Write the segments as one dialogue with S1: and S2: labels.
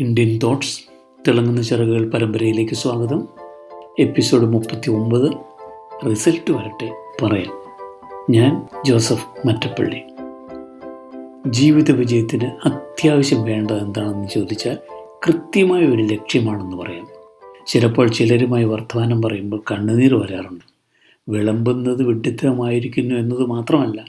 S1: Indian thoughts തിളങ്ങുന്ന ചിറകുകൾ പരമ്പരയിലേക്ക് സ്വാഗതം. എപ്പിസോഡ് മുപ്പത്തി ഒമ്പത് റിസൾട്ട് വരട്ടെ പറയാം ഞാൻ ജോസഫ് മറ്റപ്പള്ളി. ജീവിത വിജയത്തിന് അത്യാവശ്യം വേണ്ടത് എന്താണെന്ന് ചോദിച്ചാൽ കൃത്യമായ ഒരു ലക്ഷ്യമാണെന്ന് പറയാം. ചിലപ്പോൾ ചിലരുമായി വർത്തമാനം പറയുമ്പോൾ കണ്ണുനീർ വരാറുണ്ട്. വിളമ്പുന്നത് വിഡ്ഢിത്തമായിരിക്കുന്നു എന്നത് മാത്രമല്ല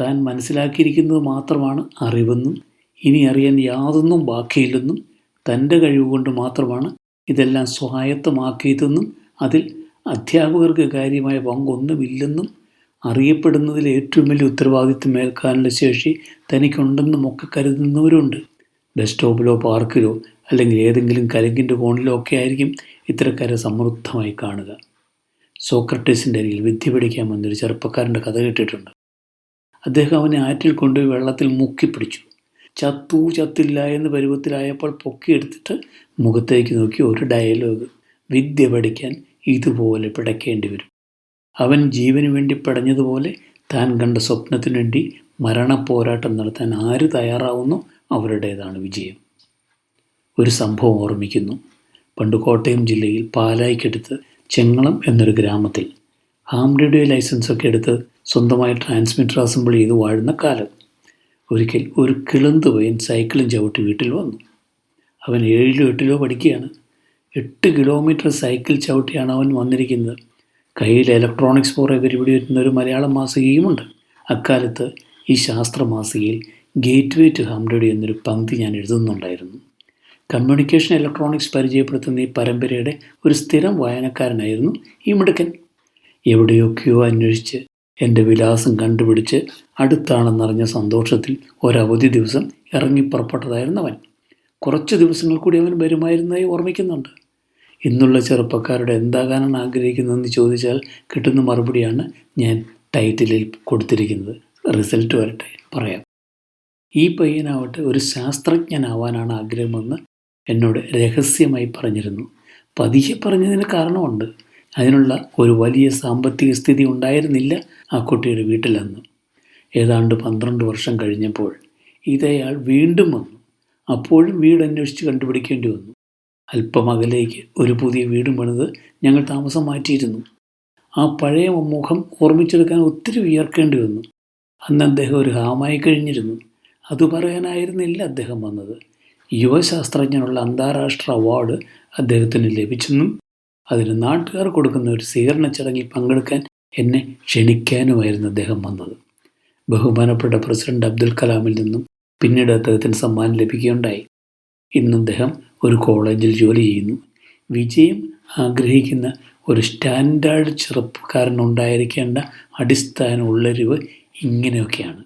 S1: താൻ മനസ്സിലാക്കിയിരിക്കുന്നത് മാത്രമാണ് അറിവെന്നും ഇനി അറിയാൻ യാതൊന്നും ബാക്കിയില്ലെന്നും തന്റെ കഴിവുകൊണ്ട് മാത്രമാണ് ഇതെല്ലാം സ്വായത്തമാക്കിയതെന്നും അതിൽ അധ്യാപകർക്ക് കാര്യമായ പങ്കൊന്നുമില്ലെന്നും അറിയപ്പെടുന്നതിൽ ഏറ്റവും വലിയ ഉത്തരവാദിത്വം ഏൽക്കാനുള്ള ശേഷി തനിക്കുണ്ടെന്നും ഒക്കെ കരുതുന്നവരുണ്ട്. ഡെസ്ക്ടോപ്പിലോ പാർക്കിലോ അല്ലെങ്കിൽ ഏതെങ്കിലും കലങ്കിന്റെ കോണിലോ ഒക്കെ ആയിരിക്കും ഇത്തരക്കാരെ സമൃദ്ധമായി കാണുക. സോക്രട്ടീസിന്റെ അരികിൽ വിദ്യ പഠിക്കാൻ വന്നൊരു ചെറുപ്പക്കാരന്റെ കഥ കേട്ടിട്ടുണ്ട്. അദ്ദേഹം അവനെ ആറ്റിൽ കൊണ്ടുപോയി വെള്ളത്തിൽ മുക്കിപ്പിടിച്ചു. ചത്തു ചത്തില്ല എന്ന് പരുവത്തിലായപ്പോൾ പൊക്കിയെടുത്തിട്ട് മുഖത്തേക്ക് നോക്കി ഒരു ഡയലോഗ് വിദ്യ പഠിക്കാൻ ഇതുപോലെ പിടയ്ക്കേണ്ടി വരും. അവൻ ജീവന് വേണ്ടി പടഞ്ഞതുപോലെ താൻ കണ്ട സ്വപ്നത്തിനു വേണ്ടി മരണപ്പോരാട്ടം നടത്താൻ ആര് തയ്യാറാവുന്നു അവരുടേതാണ് വിജയം. ഒരു സംഭവം ഓർമ്മിക്കുന്നു. പണ്ട് കോട്ടയം ജില്ലയിൽ പാലായിക്കടുത്ത് ചെങ്ങളം എന്നൊരു ഗ്രാമത്തിൽ. ഹാം റേഡിയോ ലൈസൻസൊക്കെ എടുത്ത് സ്വന്തമായി ട്രാൻസ്മിറ്റർ അസംബിൾ ചെയ്ത് വാഴുന്ന കാലം. ഒരിക്കൽ ഒരു കിളന്ത് പയ്യൻ സൈക്കിളും ചവിട്ടി വീട്ടിൽ വന്നു. അവൻ ഏഴിലോ എട്ടിലോ പഠിക്കുകയാണ്. എട്ട് കിലോമീറ്റർ സൈക്കിൾ ചവിട്ടിയാണ് അവൻ വന്നിരിക്കുന്നത്. കയ്യിൽ ഇലക്ട്രോണിക്സ് പുറകെ പരിപാടി വരുന്ന ഒരു മലയാളം മാസികയുമുണ്ട്. അക്കാലത്ത് ഈ ശാസ്ത്ര മാസികയിൽ gateway to ham radio എന്നൊരു പങ്ക്തി ഞാൻ എഴുതുന്നുണ്ടായിരുന്നു. കമ്മ്യൂണിക്കേഷൻ ഇലക്ട്രോണിക്സ് പരിചയപ്പെടുത്തുന്ന ഈ പരമ്പരയുടെ ഒരു സ്ഥിരം വായനക്കാരനായിരുന്നു ഈ മിടുക്കൻ. എവിടെയൊക്കെയോ അന്വേഷിച്ച് എന്റെ വിലാസം കണ്ടുപിടിച്ച് അടുത്താണെന്നറിഞ്ഞ സന്തോഷത്തിൽ ഒരവധി ദിവസം ഇറങ്ങി അവൻ. കുറച്ച് ദിവസങ്ങൾ കൂടി അവൻ വരുമായിരുന്നതായി ഓർമ്മിക്കുന്നുണ്ട്. ഇന്നുള്ള ചെറുപ്പക്കാരുടെ എന്താകാനാണ് ആഗ്രഹിക്കുന്നതെന്ന് ചോദിച്ചാൽ കിട്ടുന്ന മറുപടിയാണ് ഞാൻ ടൈറ്റിലിൽ കൊടുത്തിരിക്കുന്നത്. റിസൾട്ട് വരട്ടെ പറയാം. ഈ പയ്യനാവട്ടെ ഒരു ശാസ്ത്രജ്ഞനാവാനാണ് ആഗ്രഹമെന്ന് എന്നോട് രഹസ്യമായി പറഞ്ഞിരുന്നു. പതിയെ പറഞ്ഞതിന് കാരണമുണ്ട്. അതിനുള്ള ഒരു വലിയ സാമ്പത്തിക സ്ഥിതി ഉണ്ടായിരുന്നില്ല ആ കുട്ടിയുടെ വീട്ടിലന്ന്. ഏതാണ്ട് പന്ത്രണ്ട് വർഷം കഴിഞ്ഞപ്പോൾ ഇതയാൾ വീണ്ടും വന്നു. അപ്പോഴും വീട് അന്വേഷിച്ച് കണ്ടുപിടിക്കേണ്ടി വന്നു. അല്പം അകലേക്ക് ഒരു പുതിയ വീടും പണിത് ഞങ്ങൾ താമസം മാറ്റിയിരുന്നു. ആ പഴയ മുഖം ഓർമ്മിച്ചെടുക്കാൻ ഒത്തിരി വിയർക്കേണ്ടി വന്നു. അന്ന് അദ്ദേഹം ഒരു ഹാമായി കഴിഞ്ഞിരുന്നു. അത് പറയാനായിരുന്നില്ല അദ്ദേഹം വന്നത്. യുവശാസ്ത്രജ്ഞനുള്ള അന്താരാഷ്ട്ര അവാർഡ് അദ്ദേഹത്തിന് ലഭിച്ചെന്നും അതിന് നാട്ടുകാർ കൊടുക്കുന്ന ഒരു സ്വീകരണ ചടങ്ങിൽ പങ്കെടുക്കാൻ എന്നെ ക്ഷണിക്കാനുമായിരുന്നു അദ്ദേഹം വന്നത്. ബഹുമാനപ്പെട്ട പ്രസിഡന്റ് അബ്ദുൽ കലാമിൽ നിന്നും പിന്നീട് അദ്ദേഹത്തിന് സമ്മാനം ലഭിക്കുകയുണ്ടായി. ഇന്ന് അദ്ദേഹം ഒരു കോളേജിൽ ജോലി ചെയ്യുന്നു. വിജയം ആഗ്രഹിക്കുന്ന ഒരു സ്റ്റാൻഡേർഡ് ചെറുപ്പക്കാരനുണ്ടായിരിക്കേണ്ട അടിസ്ഥാന ഉള്ളരിവ് ഇങ്ങനെയൊക്കെയാണ്.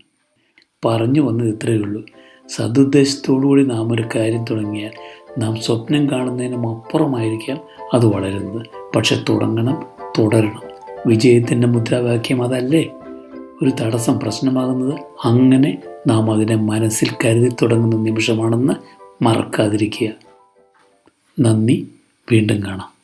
S1: പറഞ്ഞു വന്നത് ഇത്രയേ ഉള്ളൂ. സതുദ്ദേശത്തോടുകൂടി നാം ഒരു കാര്യം തുടങ്ങിയാൽ നാം സ്വപ്നം കാണുന്നതിനും അപ്പുറമായിരിക്കാം അത് വളരുന്നത്. പക്ഷെ തുടങ്ങണം തുടരണം. വിജയത്തിന്റെ മുദ്രാവാക്യം അതല്ലേ? ഒരു തടസ്സം പ്രശ്നമാകുന്നത് അങ്ങനെ നാം അതിനെ മനസ്സിൽ കരുതി തുടങ്ങുന്ന നിമിഷമാണെന്ന് മറക്കാതിരിക്കുക. നന്ദി വീണ്ടും കാണാം.